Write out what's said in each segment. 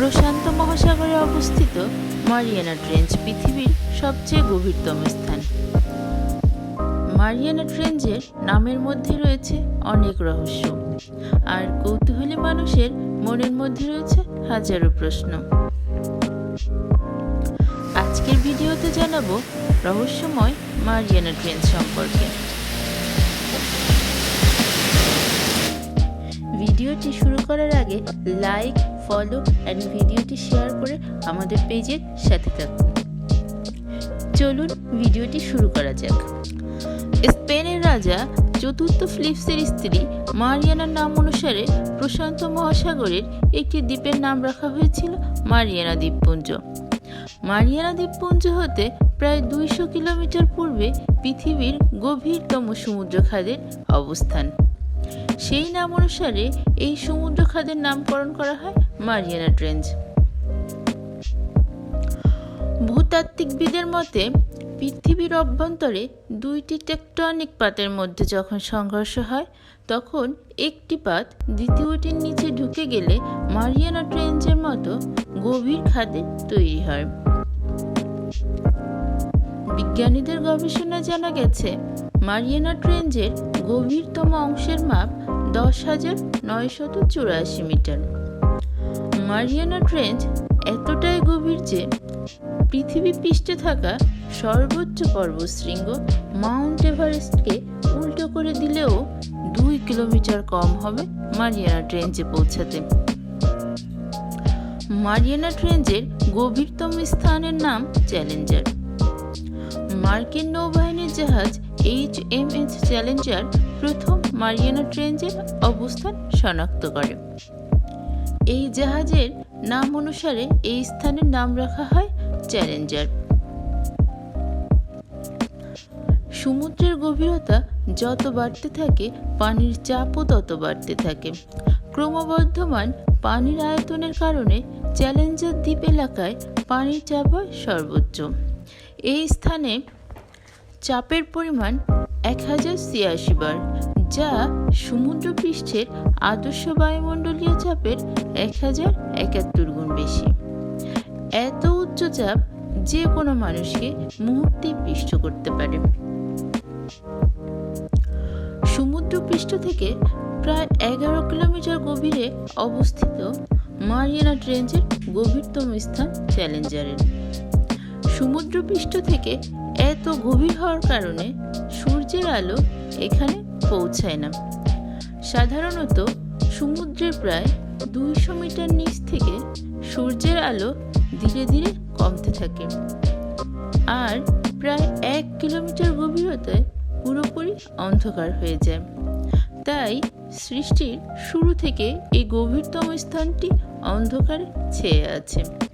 প্রশান্ত মহাসাগরে অবস্থিত Mariana trench পৃথিবীর সবচেয়ে গভীরতম স্থান। মারিয়ানা ট্রেঞ্জের নামের মধ্যে রয়েছে অনেক রহস্য। আর কৌতূহলী মানুষের মনের মধ্যে রয়েছে হাজারো প্রশ্ন। আজকের ভিডিওতে জানাব রহস্যময় মারিয়ানা ট্রেঞ্চ সম্পর্কে। ভিডিওটি শুরু করার আগে লাইক ফলো অ্যান্ড ভিডিওটি শেয়ার করে আমাদের পেজের সাথে থাকুন। চলুন ভিডিওটি শুরু করা যাক। স্পেনের রাজা, চতুর্থ ফিলিপসের স্ত্রী মারিয়ানার নাম অনুসারে প্রশান্ত মহাসাগরের একটি দ্বীপের নাম রাখা হয়েছিল মারিয়ানা দ্বীপপুঞ্জ। মারিয়ানা দ্বীপপুঞ্জ হতে প্রায় দুইশো কিলোমিটার পূর্বে পৃথিবীর গভীরতম সমুদ্র খাদের অবস্থান। সেই নাম অনুসারে এই সমুদ্র খাদের নামকরণ করা হয় মারিয়ানা ট্রেঞ্জ ভূতাত্ত্বিকবিদের মতে, পৃথিবীর অভ্যন্তরে দুইটি টেকটনিক পাতের মধ্যে যখন সংঘর্ষ হয়, তখন একটি পাত দ্বিতীয়টির নিচে ঢুকে গেলে মারিয়ানা ট্রেঞ্চের মতো গভীর খাদে তৈরি হয়। বিজ্ঞানীদের গবেষণায় জানা গেছে মারিয়ানা ট্রেঞ্জের গভীরতম অংশের মাপ দশ হাজার নয়শত চুরাশি মিটার। মারিয়ানা ট্রেঞ্চ এতটাই গভীর যে পৃথিবী পৃষ্ঠে থাকা সর্বোচ্চ পর্বতশৃঙ্গ মাউন্ট এভারেস্টকে উল্টো করে দিলেও দুই কিলোমিটার কম হবে মারিয়ানা ট্রেঞ্চে পৌঁছাতে। মারিয়ানা ট্রেঞ্চের গভীরতম স্থানের নাম চ্যালেঞ্জার। মার্কিন নৌবাহিনীর জাহাজ এইচ এম চ্যালেঞ্জার প্রথম মারিয়ানা ট্রেঞ্চের অবস্থান শনাক্ত করে। এই জাহাজের নাম অনুসারে এই স্থানের নাম রাখা হয় চ্যালেঞ্জার সমুদ্রের গভীরতা যত বাড়তে থাকে, পানির চাপও তত বাড়তে থাকে। ক্রমবর্ধমান পানির আয়তনের কারণে চ্যালেঞ্জার দ্বীপ এলাকায় পানির চাপ হয় সর্বোচ্চ। এই স্থানে চাপের পরিমাণ এক হাজার ছিয়াশি বার, যা সমুদ্রপৃষ্ঠের আদর্শ বায়ুমণ্ডলীয় চাপের এক হাজার একাত্তর গুণ বেশি। এত উচ্চ চাপ যে কোনো মানুষকে মুহূর্তেই পিষ্ট করতে পারে। সমুদ্রপৃষ্ঠ থেকে প্রায় এগারো কিলোমিটার গভীরে অবস্থিত মারিয়ানা ট্রেঞ্জের গভীরতম স্থান চ্যালেঞ্জারের। সমুদ্রপৃষ্ঠ থেকে এত গভীর হওয়ার কারণে সূর্যের আলো এখানে পৌঁছায় না। সাধারণত সমুদ্রের প্রায় দুইশো মিটার নিচ থেকে সূর্যের আলো ধীরে ধীরে কমতে থাকে। আর প্রায় এক কিলোমিটার গভীরতায় পুরোপুরি অন্ধকার হয়ে যায়। তাই সৃষ্টির শুরু থেকে এই গভীরতম স্থানটি অন্ধকারে ছেয়ে আছে।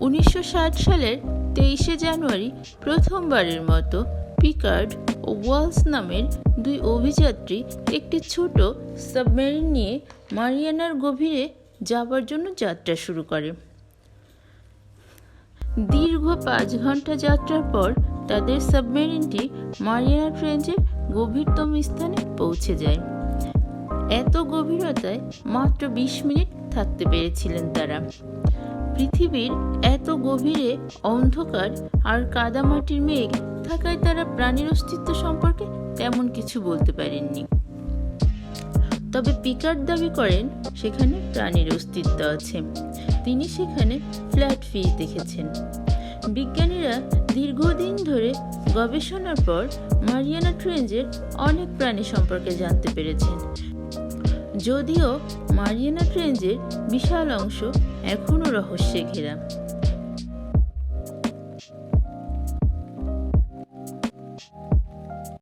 উনিশশো ষাট সালের তেইশে জানুয়ারি প্রথমবারের মতো পিকার্ড ও ওয়ালস নামের দুই অভিযাত্রী একটি ছোট সাবমেরিন নিয়ে মারিয়ানার গভীরে যাবার জন্য যাত্রা শুরু করে। দীর্ঘ পাঁচ ঘণ্টা যাত্রার পর তাদের সাবমেরিনটি মারিয়ানা ট্রেঞ্চের গভীরতম স্থানে পৌঁছে যায়। এত গভীরতায় মাত্র বিশ মিনিট থাকতে পেরেছিলেন তারা। পৃথিবীর এত গভীরে অন্ধকার আর কাদামাটির মেঘ থাকায় তারা প্রাণীর অস্তিত্ব সম্পর্কে তেমন কিছু বলতে পারেননি। তবে পিকার দাবি করেন, সেখানে প্রাণীর অস্তিত্ব আছে। তিনি সেখানে ফ্ল্যাট ফিশ দেখেছেন। বিজ্ঞানীরা দীর্ঘদিন ধরে গবেষণার পর মারিয়ানা ট্রেঞ্জের অনেক প্রাণী সম্পর্কে জানতে পেরেছেন। যদিও মারিয়ানা ট্রেঞ্জের বিশাল অংশ এখনও রহস্যে ঘেরা।